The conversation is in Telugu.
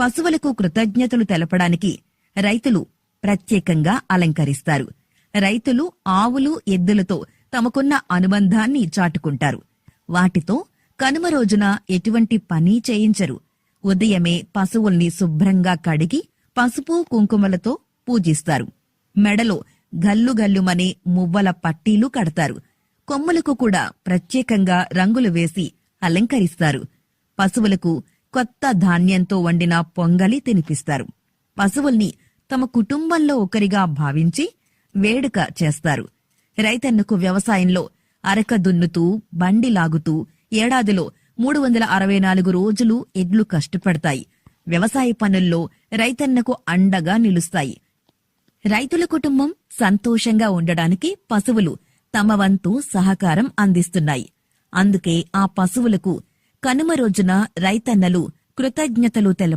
పశువులకు కృతజ్ఞతలు తెలపడానికి రైతులు ప్రత్యేకంగా అలంకరిస్తారు. రైతులు ఆవులు ఎద్దులతో తమకున్న అనుబంధాన్ని చాటుకుంటారు. వాటితో కనుమ రోజున ఎటువంటి పని చేయించరు. ఉదయమే పశువుల్ని శుభ్రంగా కడిగి పసుపు కుంకుమలతో పూజిస్తారు. మెడలో గల్లు గల్లుమనే మువ్వల పట్టీలు కడతారు. కొమ్ములకు కూడా ప్రత్యేకంగా రంగులు వేసి అలంకరిస్తారు. పశువులకు కొత్త ధాన్యంతో వండిన పొంగలి తినిపిస్తారు. పశువుల్ని తమ కుటుంబంలో ఒకరిగా భావించి వేడుక చేస్తారు. రైతన్నకు వ్యవసాయంలో అరక దున్నుతూ బండి లాగుతూ ఏడాదిలో మూడు వందల అరవై నాలుగు రోజులు ఎడ్లు కష్టపడతాయి. వ్యవసాయ పనుల్లో రైతన్నకు అండగా నిలుస్తాయి. రైతుల కుటుంబం సంతోషంగా ఉండడానికి పశువులు తమ వంతు సహకారం అందిస్తున్నాయి. అందుకే ఆ పశువులకు కనుమ రోజున రైతన్నలు కృతజ్ఞతలు తెల